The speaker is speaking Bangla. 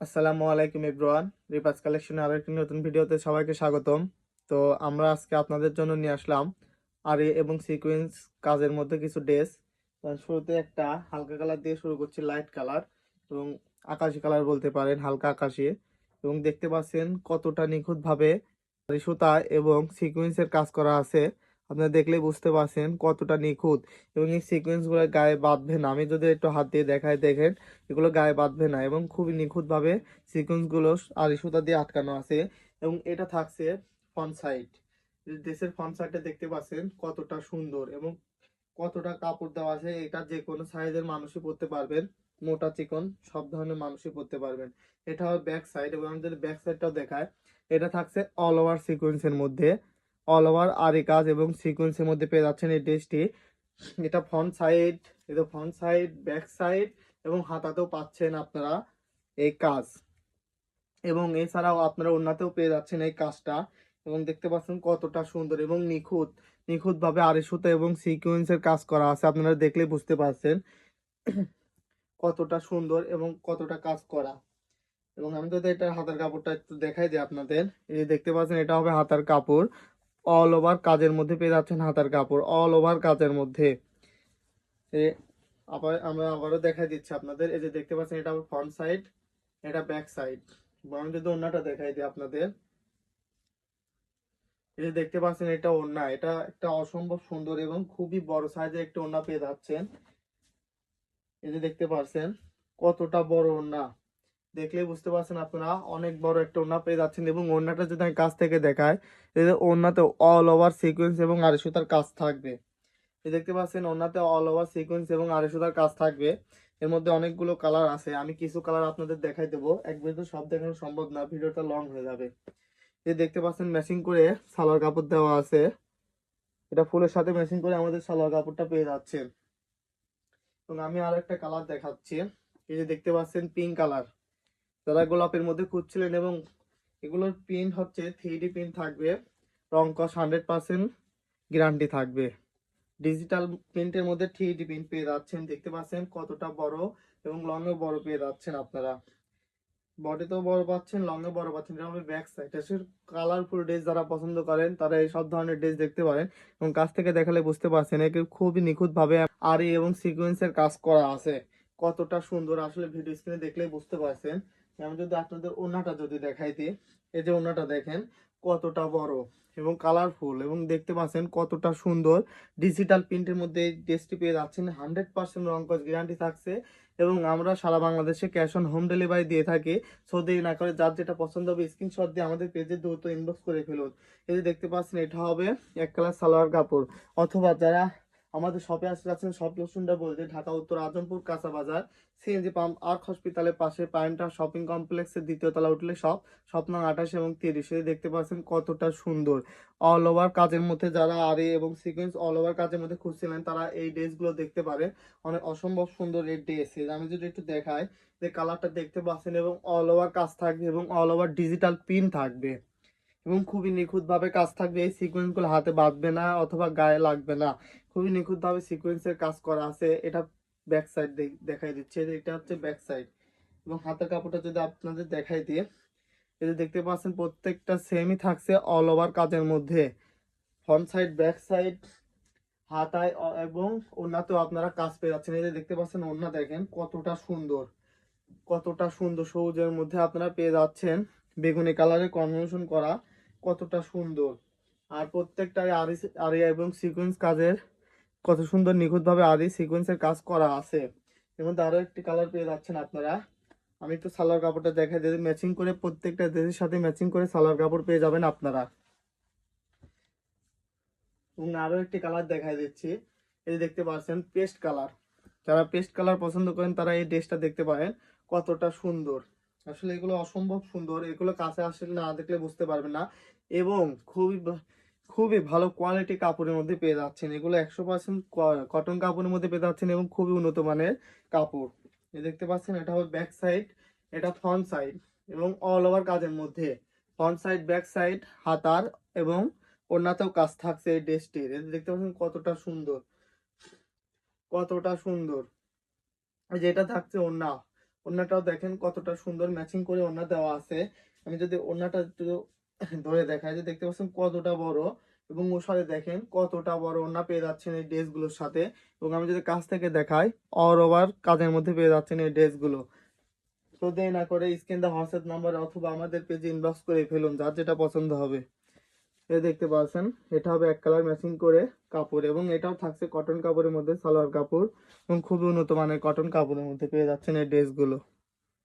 আসসালামু আলাইকুম ইব্রান রিপাস কালেকশনের আরও একটি নতুন ভিডিওতে সবাইকে স্বাগতম। তো আমরা আজকে আপনাদের জন্য নিয়ে আসলাম আর এবং সিকোয়েন্স কাজের মধ্যে কিছু ড্রেস। শুরুতে একটা হালকা কালার দিয়ে শুরু করছি, লাইট কালার এবং আকাশি কালার বলতে পারেন, হালকা আকাশি। এবং দেখতে পাচ্ছেন কতটা নিখুঁতভাবে সুতা এবং সিকোয়েন্সের কাজ করা আছে। আপনারা দেখলেই বুঝতে পারছেন কতটা নিখুঁত এবং এই সিকোয়েন্সগুলো গায়ে বাঁধবে না। আমি যদি একটু হাত দিয়ে দেখাই, দেখেন, এগুলো গায়ে বাঁধবে না এবং খুবই নিখুঁতভাবে সিকোয়েন্সগুলো আড়ি সুতা দিয়ে আটকানো আছে এবং এটা থাকছে ফ্রন্ট সাইড ড্রেসের ফ্রন্ট সাইডটা দেখতে পাচ্ছেন কতটা সুন্দর এবং কতটা কাপড় দেওয়া আছে। এটা যে কোনো সাইজের মানুষই পরতে পারবেন, মোটা চিকন, সব ধরনের মানুষই পরতে পারবেন। এটা ব্যাক সাইড এবং আমি যদি ব্যাক সাইডটাও দেখায় এটা থাকছে অল ওভার সিকোয়েন্সের মধ্যে। অল ওভার আরি কাজ এবং সিকোয়েন্সের মধ্যে পেয়ে যাচ্ছেন এই ড্রেসটি এটা ফ্রন্ট সাইড এটা ফ্রন্ট সাইড ব্যাক সাইড এবং হাতাতেও পাচ্ছেন আপনারা এই কাজ। এবং এছাড়াও আপনারা অন্যতেও পেয়ে যাচ্ছেন এই কাজটা। এবং দেখতে পাচ্ছেন কতটা সুন্দর এবং নিখুঁত নিখুঁত ভাবে আড়ি সুতা এবং সিকোয়েন্সের কাজ করা আছে, আপনারা দেখলে বুঝতে পারছেন কতটা সুন্দর এবং কতটা কাজ করা। এবং আমি তো এটা হাতার কাপড়টা একটু দেখাই দিই আপনাদের। এই দেখতে পাচ্ছেন, এটা হবে হাতার কাপড়। অল ওভার কাজের মধ্যে পেয়ে যাচ্ছেন হাতার কাপড় অল ওভার কাজের মধ্যে। আবার আমরা আবারও দেখাই দিচ্ছি আপনাদের। এই যে দেখতে পাচ্ছেন, এটা ফ্রন্ট সাইড এটা ব্যাক সাইড আমি যদি ওড়নাটা দেখাই দিই আপনাদের। এই যে দেখতে পাচ্ছেন, এটা ওড়না। এটা একটা অসম্ভব সুন্দর এবং খুবই বড় সাইজের একটা ওড়না পেয়ে যাচ্ছেন। এই যে দেখতে পাচ্ছেন, কতটা বড় ওড়না। দেখলে বুঝতে পারছেন আপনারা, অনেক বড় একটা ওড়না পেয়ে যাচ্ছেন এবং ওড়নাটা যদি আমি কাছ থেকে দেখায় যে ওড়নাতে অল ওভার সিকোয়েন্স এবং আড়াই সুতার কাজ থাকবে। এই দেখতে পাচ্ছেন, ওড়নাতে অল ওভার সিকোয়েন্স এবং আড়াই সুতার কাজ থাকবে। এর মধ্যে অনেকগুলো কালার আছে, আমি কিছু কালার আপনাদের দেখাই দেবো। একবার তো সব দেখানো সম্ভব না, ভিডিওটা লং হয়ে যাবে। এই দেখতে পাচ্ছেন ম্যাচিং করে সালোয়ার কাপড় দেওয়া আছে। এটা ফুলের সাথে ম্যাচিং করে আমাদের সালোয়ার কাপড়টা পেয়ে যাচ্ছেন। এবং আমি আর একটা কালার দেখাচ্ছি। এই যে দেখতে পাচ্ছেন পিঙ্ক কালার যারা গোলাপের মধ্যে খুঁজছিলেন এবং এগুলোর প্রিন্ট হচ্ছে থ্রি প্রিন্ট থাকবে। রং কস হান্ড্রেড পার্সেন্ট গ্যারান্টি থাকবে। ডিজিটাল প্রিন্টের মধ্যে থ্রি প্রিন্ট পেয়ে যাচ্ছেন, দেখতে পাচ্ছেন কতটা বড় এবং লং বড় পেয়ে যাচ্ছেন আপনারা। বডিতেও বড় পাচ্ছেন লং এ বড় পাচ্ছেন হবে ব্যাক সাইড এসে কালারফুল ড্রেস যারা পছন্দ করেন, তারা এই সব ধরনের ড্রেস দেখতে পারেন এবং কাছ থেকে দেখালে বুঝতে পারছেন একে খুবই নিখুঁত ভাবে আরি এবং সিকোয়েন্সের কাজ করা আছে। কতটা সুন্দর, আসলে ভিডিও স্ক্রিনে দেখলেই বুঝতে পারছেন। আমি যদি আপনাদের ওনাটা যদি দেখাই দিই, এই যে ওনাটা দেখেন, কতটা বড় এবং কালারফুল এবং দেখতে পাচ্ছেন কতটা সুন্দর। ডিজিটাল প্রিন্টের মধ্যে এই ড্রেসটি পেয়ে যাচ্ছেন হান্ড্রেড পার্সেন্ট রঙ্কজ গ্যারান্টি থাকছে এবং আমরা সারা বাংলাদেশে ক্যাশ অন হোম ডেলিভারি দিয়ে থাকি। সো না করে যার যেটা পছন্দ হবে স্ক্রিনশট দিয়ে আমাদের পেজে দ্রুত ইনবক্স করে ফেলুন। এই যে দেখতে পাচ্ছেন, এটা হবে এক কালার সালোয়ার কাপড়। অথবা যারা আমাদের শপে আসতে যাচ্ছেন সব লোকশনটা বলতে ঢাকা, উত্তর, আজমপুর, কাঁচা বাজার, সিএনজি পাম্প, আর্ক হসপিটালের পাশে পাইনটা শপিং কমপ্লেক্সের দ্বিতীয় তলা উঠলে সব স্বপ্ন আঠাশ এবং তিরিশে। দেখতে পাচ্ছেন কতটা সুন্দর। অল ওভার কাজের মধ্যে যারা আরে এবং সিকোয়েন্স অল ওভার কাজের মধ্যে খুঁজছিলেন, তারা এই ড্রেসগুলো দেখতে পারে অনেক অসম্ভব সুন্দর এই ড্রেস। আমি যদি একটু দেখাই, যে কালারটা দেখতে পাচ্ছেন এবং অল ওভার কাজ থাকবে এবং অল ওভার ডিজিটাল পিন থাকবে। এবং খুবই নিখুঁতভাবে কাজ থাকবে। এই সিকোয়েন্সগুলো হাতে বাঁধবে না অথবা গায়ে লাগবে না। খুবই নিখুঁতভাবে সিকোয়েন্সের কাজ করা আছে। এটা ব্যাক সাইড দেখাই দিচ্ছে। এটা হচ্ছে ব্যাক সাইড এবং হাতের কাপড়টা যদি আপনাদের দেখাই দিয়ে, এই যে দেখতে পাচ্ছেন প্রত্যেকটা সেমই থাকছে অল ওভার কাজের মধ্যে। ফ্রন্ট সাইড ব্যাক সাইড হাতায় এবং ওনাতেও আপনারা কাজ পেয়ে যাচ্ছেন। এই যে দেখতে পাচ্ছেন ওনা দেখেন কতটা সুন্দর। কতটা সুন্দর সবুজের মধ্যে আপনারা পেয়ে যাচ্ছেন। বেগুনি কালারের কম্বিনেশন করা। কতটা সুন্দর। আর প্রত্যেকটা আরি আরি এবং সিকোয়েন্স কাজের কত সুন্দর নিখুঁতভাবে আরি সিকোয়েন্সের কাজ করা আছে। এবং আরও একটি কালার পেয়ে যাচ্ছেন আপনারা। আমি একটু সালোয়ার কাপড়টা দেখাই দিই। ম্যাচিং করে প্রত্যেকটা ড্রেসের সাথে ম্যাচিং করে সালোয়ার কাপড় পেয়ে যাবেন আপনারা। এবং আরও একটি কালার দেখাই দিচ্ছি। এই দেখতে পাচ্ছেন পেস্ট কালার যারা পেস্ট কালার পছন্দ করেন, তারা এই ড্রেসটা দেখতে পারেন। কতটা সুন্দর। আসলে এগুলো অসম্ভব সুন্দর। এগুলো কাছে আসলে না দেখলে বুঝতে পারবেন না। এবং খুবই খুবই ভালো কোয়ালিটি কাপড়ের মধ্যে পেয়ে যাচ্ছেন। এগুলো একশো পার্সেন্ট কটন কাপড়ের মধ্যে পেয়ে যাচ্ছেন এবং খুবই উন্নত মানের কাপড়। এই দেখতে পাচ্ছেন, এটা হবে ব্যাক সাইড এটা ফ্রন্ট সাইড এবং অল ওভার কাজের মধ্যে। ফ্রন্ট সাইড ব্যাক সাইড হাতার এবং ওড়নাতেও কাজ থাকছে এই ড্রেসটির। দেখতে পাচ্ছেন কতটা সুন্দর কতটা সুন্দর। এই যে থাকছে ওড়না। ওড়নাটাও দেখেন কতটা সুন্দর ম্যাচিং করে ওড়না দেওয়া আছে। আমি যদি ওড়নাটা একটু ধরে দেখাই, যে দেখতে পাচ্ছেন কতটা বড় এবং সাথে দেখেন কতটা বড় ওড়না পেয়ে যাচ্ছেন এই ড্রেসগুলোর সাথে। এবং আমি যদি কাছ থেকে দেখাই অল ওভার কাজের মধ্যে পেয়ে যাচ্ছেন এই ড্রেসগুলো তো দেরি না করে স্ক্রিন দা হোয়াটসঅ্যাপ নাম্বার অথবা আমাদের পেজে ইনবক্স করে ফেলুন, যার যেটা পছন্দ হবে। এই দেখতে পাচ্ছেন, এটা হবে এক কালার ম্যাচিং করে কাপড় এবং এটাও থাকছে কটন কাপড়ের মধ্যে, সালোয়ার কাপড় এবং খুবই উন্নত মানের কটন কাপড়ের মধ্যে পেয়ে যাচ্ছেন এই ড্রেসগুলো